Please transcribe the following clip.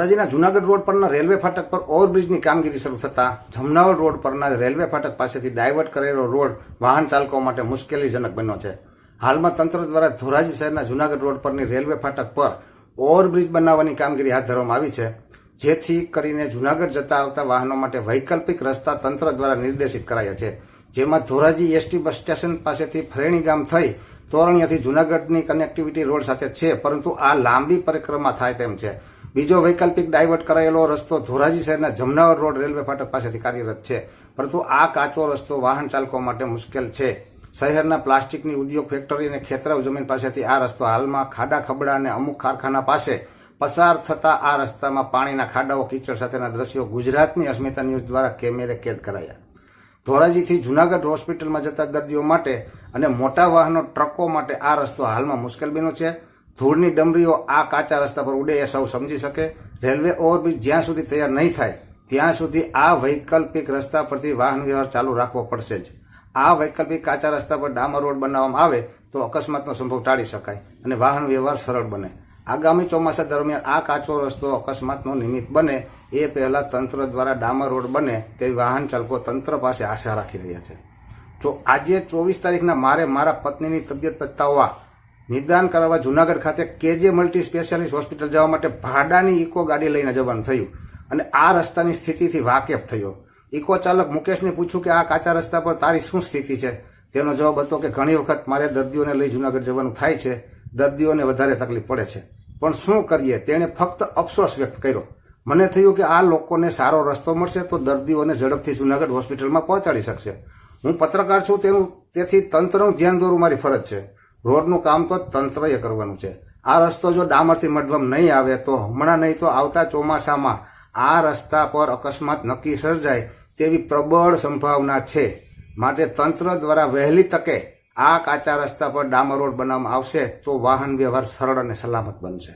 ધોરાજીના Junagadh road પરના railway ફાટક પર ઓવરબ્રિજની કામગીરી શરૂ થતાં જમનાવર રોડ પરના રેલવે ફાટક પાસેથી ડાયવર્ટ કરેલો રોડ વાહન ચાલકો માટે મુશ્કેલીજનક બન્યો છે. હાલમાં તંત્ર દ્વારા ધોરાજી શહેરના જુનાગઢ રોડ પરની રેલવે ફાટક પર ઓવરબ્રિજ બનાવવાની કામગીરી હાથ ધરવામાં આવી છે, જેથી કરીને જુનાગઢ જતા આવતા વાહનો માટે વૈકલ્પિક રસ્તા તંત્ર દ્વારા નિર્દેશિત કરાયા છે. જેમાં ધોરાજી એસટી બસ સ્ટેશન પાસેથી ફરેણી ગામ થઈ તોરણીયાથી જુનાગઢની કનેક્ટિવિટી રોડ સાથે છે, પરંતુ આ લાંબી પરિક્રમા થાય તેમ છે. બીજો વૈકલ્પિક ડાયવર્ટ કરાયેલો રસ્તો ધોરાજી શહેરના જમનાવર રોડ રેલવે ફાટક પાસેથી કાર્યરત છે. પરંતુ આ કાચો રસ્તો વાહન ચાલકો માટે મુશ્કેલ છે. શહેરના પ્લાસ્ટિકની ઉદ્યોગ ફેક્ટરી અને ખેતરાવ જમીન પાસેથી આ રસ્તો હાલમાં ખાડા, ખબડા અને અમુક કારખાના પાસે. પસાર થતા આ રસ્તામાં પાણીના ખાડાઓ, કીચડ સાથેના દ્રશ્યો ગુજરાતની અસ્મિતા ન્યૂઝ દ્વારા કેમેરે કેદ કરાયા. ધોરાજીથી જુનાગઢ હોસ્પિટલમાં જતા દર્દીઓ માટે અને મોટા વાહનો ટ્રકો માટે આ રસ્તો હાલમાં મુશ્કેલ બન્યો છે. ધૂળની ડમરીઓ આ કાચા રસ્તા પર ઉડે એ સૌ સમજી શકે. રેલવે ઓવરબ્રિજ જ્યાં સુધી તૈયાર નહીં થાય, ત્યાં સુધી આ વૈકલ્પિક રસ્તા પરથી વાહન વ્યવહાર ચાલુ રાખવો પડશે જ. આ વૈકલ્પિક કાચા રસ્તા પર ડામર રોડ બનાવવામાં આવે તો અકસ્માતનો સંભવ ટાળી શકાય અને વાહન વ્યવહાર સરળ બને. આગામી ચોમાસા દરમિયાન આ કાચો રસ્તો અકસ્માતનો નિમિત્ત બને એ પહેલાં તંત્ર દ્વારા ડામર રોડ બને તેવી વાહન ચાલકો તંત્ર પાસે આશા રાખી રહ્યા છે. જો આજે ચોવીસ તારીખના મારે મારા પત્નીની તબિયત બતાવવા નિદાન કરાવવા જુનાગઢ ખાતે કેજે મલ્ટી સ્પેશિયાલિસ્ટ હોસ્પિટલ જવા માટે ભાડાની ઇકો ગાડી લઈને જવાનું થયું અને આ રસ્તાની સ્થિતિથી વાકેફ થયો. ઇકો ચાલક મુકેશને પૂછ્યું કે આ કાચા રસ્તા પર તારી શું સ્થિતિ છે? તેનો જવાબ હતો કે ઘણી વખત મારે દર્દીઓને લઈ જુનાગઢ જવાનું થાય છે. દર્દીઓને વધારે તકલીફ પડે છે. પણ શું કરીએ? તેણે ફક્ત અફસોસ વ્યક્ત કર્યો. મને થયું કે આ લોકોને સારો રસ્તો મળશે તો દર્દીઓને ઝડપથી જુનાગઢ હોસ્પિટલમાં પહોંચાડી શકશે. હું પત્રકાર છું તેનું તેથી તંત્રનું ધ્યાન દોરવું મારી ફરજ છે. રોડનું કામ તો તંત્રએ કરવાનું છે. આ રસ્તો જો ડામરથી મઢવમ નહીં આવે તો હમણાં નહીં તો આવતા ચોમાસામાં આ રસ્તા પર અકસ્માત નક્કી સર્જાય તેવી પ્રબળ સંભાવના છે. માટે તંત્ર દ્વારા વહેલી તકે આ કાચા રસ્તા પર ડામર રોડ બનાવવામાં આવશે તો વાહન વ્યવહાર સરળ અને સલામત બનશે.